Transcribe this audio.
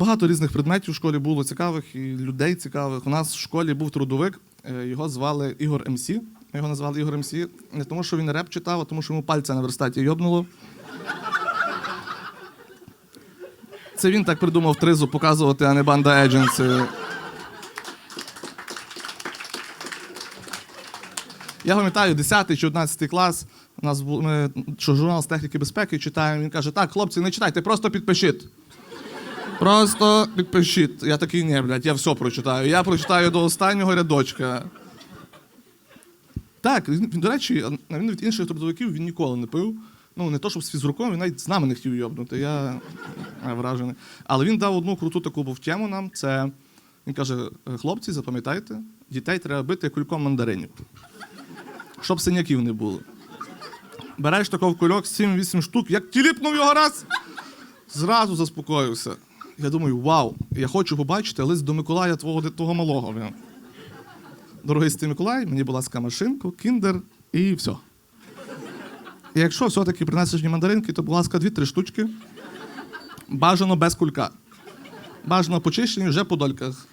Багато різних предметів в школі було цікавих і людей цікавих. У нас в школі був трудовик, е, його звали Ігор МС. Його назвали Ігор МС не тому, що він реп читав, а тому, що йому пальця на верстаті йобнуло. Це він так придумав тризу показувати, а не банда Едженси. Я пам'ятаю, 10 чи 11 клас. У нас ми, що журнал з техніки безпеки читаємо. Він каже: так, хлопці, не читайте, просто підпишіть. Просто підпишіть. Я такий, ні, блядь, я все прочитаю. Я прочитаю до останнього рядочка. Так, він, він, до речі, відміну від інших трудовиків він ніколи не пив. Ну, не то, щоб з фізруком, він навіть з нами не хотів йобнути. Я вражений. Але він дав одну круту таку був тему нам. Це він каже: хлопці, запам'ятайте, дітей треба бити кульком мандаринів. Щоб синяків не було. Береш такого кульок 7-8 штук, як тіліпнув його раз, зразу заспокоївся. Я думаю, вау, я хочу побачити лист до Миколая твого, твого малого. Дорогий Стій Миколай, мені, будь ласка, машинку, кіндер і все. І якщо все-таки принесеш мені мандаринки, то, будь ласка, дві-три штучки. Бажано без кулька. Бажано почищені вже по дольках.